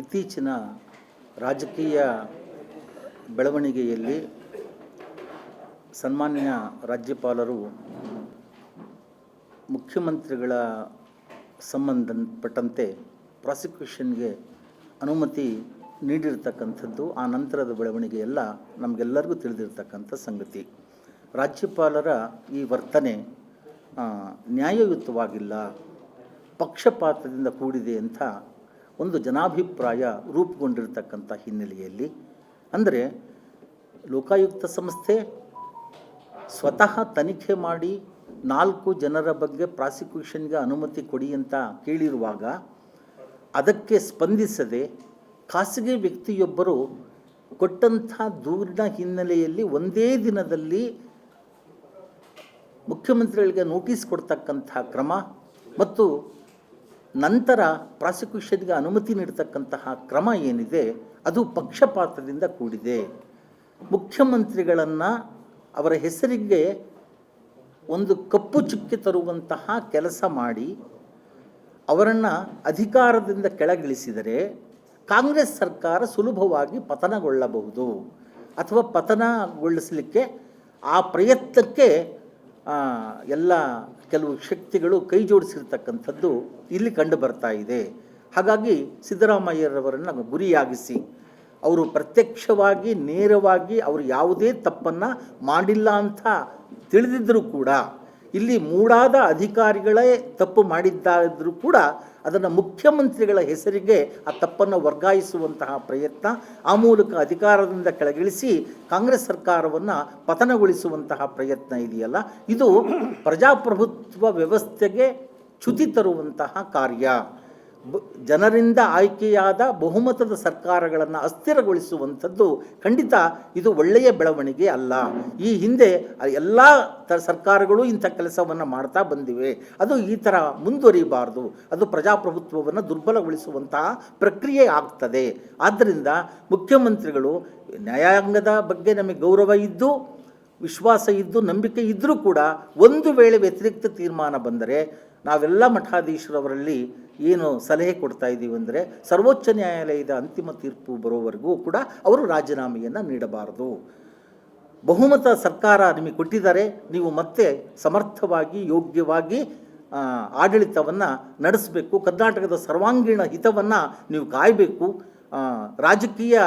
ಇತ್ತೀಚಿನ ರಾಜಕೀಯ ಬೆಳವಣಿಗೆಯಲ್ಲಿ ಸನ್ಮಾನ್ಯ ರಾಜ್ಯಪಾಲರು ಮುಖ್ಯಮಂತ್ರಿಗಳ ಸಂಬಂಧಪಟ್ಟಂತೆ ಪ್ರಾಸಿಕ್ಯೂಷನ್ಗೆ ಅನುಮತಿ ನೀಡಿರ್ತಕ್ಕಂಥದ್ದು, ಆ ನಂತರದ ಬೆಳವಣಿಗೆ ಎಲ್ಲ ನಮಗೆಲ್ಲರಿಗೂ ತಿಳಿದಿರ್ತಕ್ಕಂಥ ಸಂಗತಿ. ರಾಜ್ಯಪಾಲರ ಈ ವರ್ತನೆ ನ್ಯಾಯಯುತವಾಗಿಲ್ಲ, ಪಕ್ಷಪಾತದಿಂದ ಕೂಡಿದೆ ಅಂತ ಒಂದು ಜನಾಭಿಪ್ರಾಯ ರೂಪುಗೊಂಡಿರ್ತಕ್ಕಂಥ ಹಿನ್ನೆಲೆಯಲ್ಲಿ, ಅಂದರೆ ಲೋಕಾಯುಕ್ತ ಸಂಸ್ಥೆ ಸ್ವತಃ ತನಿಖೆ ಮಾಡಿ ನಾಲ್ಕು ಜನರ ಬಗ್ಗೆ ಪ್ರಾಸಿಕ್ಯೂಷನ್ಗೆ ಅನುಮತಿ ಕೊಡಿ ಅಂತ ಕೇಳಿರುವಾಗ ಅದಕ್ಕೆ ಸ್ಪಂದಿಸದೆ ಖಾಸಗಿ ವ್ಯಕ್ತಿಯೊಬ್ಬರು ಕೊಟ್ಟಂಥ ದೂರಿನ ಹಿನ್ನೆಲೆಯಲ್ಲಿ ಒಂದೇ ದಿನದಲ್ಲಿ ಮುಖ್ಯಮಂತ್ರಿಗಳಿಗೆ ನೋಟಿಸ್ ಕೊಡ್ತಕ್ಕಂಥ ಕ್ರಮ ಮತ್ತು ನಂತರ ಪ್ರಾಸಿಕ್ಯೂಷನ್ಗೆ ಅನುಮತಿ ನೀಡತಕ್ಕಂತಹ ಕ್ರಮ ಏನಿದೆ, ಅದು ಪಕ್ಷಪಾತದಿಂದ ಕೂಡಿದೆ. ಮುಖ್ಯಮಂತ್ರಿಗಳನ್ನು ಅವರ ಹೆಸರಿಗೆ ಒಂದು ಕಪ್ಪು ಚುಕ್ಕೆ ತರುವಂತಹ ಕೆಲಸ ಮಾಡಿ, ಅವರನ್ನು ಅಧಿಕಾರದಿಂದ ಕೆಳಗಿಳಿಸಿದರೆ ಕಾಂಗ್ರೆಸ್ ಸರ್ಕಾರ ಸುಲಭವಾಗಿ ಪತನಗೊಳ್ಳಬಹುದು. ಅಥವಾ ಪತನಗೊಳಿಸಲಿಕ್ಕೆ ಆ ಪ್ರಯತ್ನಕ್ಕೆ ಎಲ್ಲ ಕೆಲವು ಶಕ್ತಿಗಳು ಕೈ ಜೋಡಿಸಿರ್ತಕ್ಕಂಥದ್ದು ಇಲ್ಲಿ ಕಂಡು ಬರ್ತಾ ಇದೆ. ಹಾಗಾಗಿ ಸಿದ್ದರಾಮಯ್ಯರವರನ್ನು ಗುರಿಯಾಗಿಸಿ, ಅವರು ಪ್ರತ್ಯಕ್ಷವಾಗಿ, ನೇರವಾಗಿ ಅವರು ಯಾವುದೇ ತಪ್ಪನ್ನು ಮಾಡಿಲ್ಲ ಅಂತ ತಿಳಿದಿದ್ದರೂ ಕೂಡ ಇಲ್ಲಿ ಮೂಡಾದ ಅಧಿಕಾರಿಗಳೇ ತಪ್ಪು ಮಾಡಿದ್ದಾದರೂ ಕೂಡ ಅದನ್ನು ಮುಖ್ಯಮಂತ್ರಿಗಳ ಹೆಸರಿಗೆ ಆ ತಪ್ಪನ್ನು ವರ್ಗಾಯಿಸುವಂತಹ ಪ್ರಯತ್ನ ಆ ಮೂಲಕ ಅಧಿಕಾರದಿಂದ ಕೆಳಗಿಳಿಸಿ ಕಾಂಗ್ರೆಸ್ ಸರ್ಕಾರವನ್ನು ಪತನಗೊಳಿಸುವಂತಹ ಪ್ರಯತ್ನ ಇದೆಯಲ್ಲ. ಇದು ಪ್ರಜಾಪ್ರಭುತ್ವ ವ್ಯವಸ್ಥೆಗೆ ಚ್ಯುತಿ ತರುವಂತಹ ಕಾರ್ಯ. ಜನರಿಂದ ಆಯ್ಕೆಯಾದ ಬಹುಮತದ ಸರ್ಕಾರಗಳನ್ನು ಅಸ್ಥಿರಗೊಳಿಸುವಂಥದ್ದು ಖಂಡಿತ ಇದು ಒಳ್ಳೆಯ ಬೆಳವಣಿಗೆ ಅಲ್ಲ. ಈ ಹಿಂದೆ ಎಲ್ಲ ಸರ್ಕಾರಗಳು ಇಂಥ ಕೆಲಸವನ್ನು ಮಾಡ್ತಾ ಬಂದಿವೆ. ಅದು ಈ ಥರ ಮುಂದುವರಿಬಾರ್ದು. ಅದು ಪ್ರಜಾಪ್ರಭುತ್ವವನ್ನು ದುರ್ಬಲಗೊಳಿಸುವಂತಹ ಪ್ರಕ್ರಿಯೆ ಆಗ್ತದೆ. ಆದ್ದರಿಂದ ಮುಖ್ಯಮಂತ್ರಿಗಳು ನ್ಯಾಯಾಂಗದ ಬಗ್ಗೆ ನಮಗೆ ಗೌರವ ಇದ್ದು ವಿಶ್ವಾಸ ಇದ್ದು ನಂಬಿಕೆ ಇದ್ದರೂ ಕೂಡ ಒಂದು ವೇಳೆ ವ್ಯತಿರಿಕ್ತ ತೀರ್ಮಾನ ಬಂದರೆ ನಾವೆಲ್ಲ ಮಠಾಧೀಶರವರಲ್ಲಿ ಏನು ಸಲಹೆ ಕೊಡ್ತಾ ಇದ್ದೀವಿ ಅಂದರೆ ಸರ್ವೋಚ್ಚ ನ್ಯಾಯಾಲಯದ ಅಂತಿಮ ತೀರ್ಪು ಬರೋವರೆಗೂ ಕೂಡ ಅವರು ರಾಜೀನಾಮೆಯನ್ನು ನೀಡಬಾರದು. ಬಹುಮತ ಸರ್ಕಾರ ನಿಮಗೆ ಕೊಟ್ಟಿದ್ದಾರೆ, ನೀವು ಮತ್ತೆ ಸಮರ್ಥವಾಗಿ, ಯೋಗ್ಯವಾಗಿ ಆಡಳಿತವನ್ನು ನಡೆಸಬೇಕು, ಕರ್ನಾಟಕದ ಸರ್ವಾಂಗೀಣ ಹಿತವನ್ನು ನೀವು ಕಾಯಬೇಕು ರಾಜಕೀಯ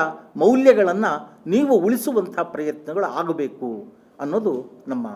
ಮೌಲ್ಯಗಳನ್ನು ನೀವು ಉಳಿಸುವಂಥ ಪ್ರಯತ್ನಗಳು ಆಗಬೇಕು. ಅನ್ನೋದು ನಮ್ಮ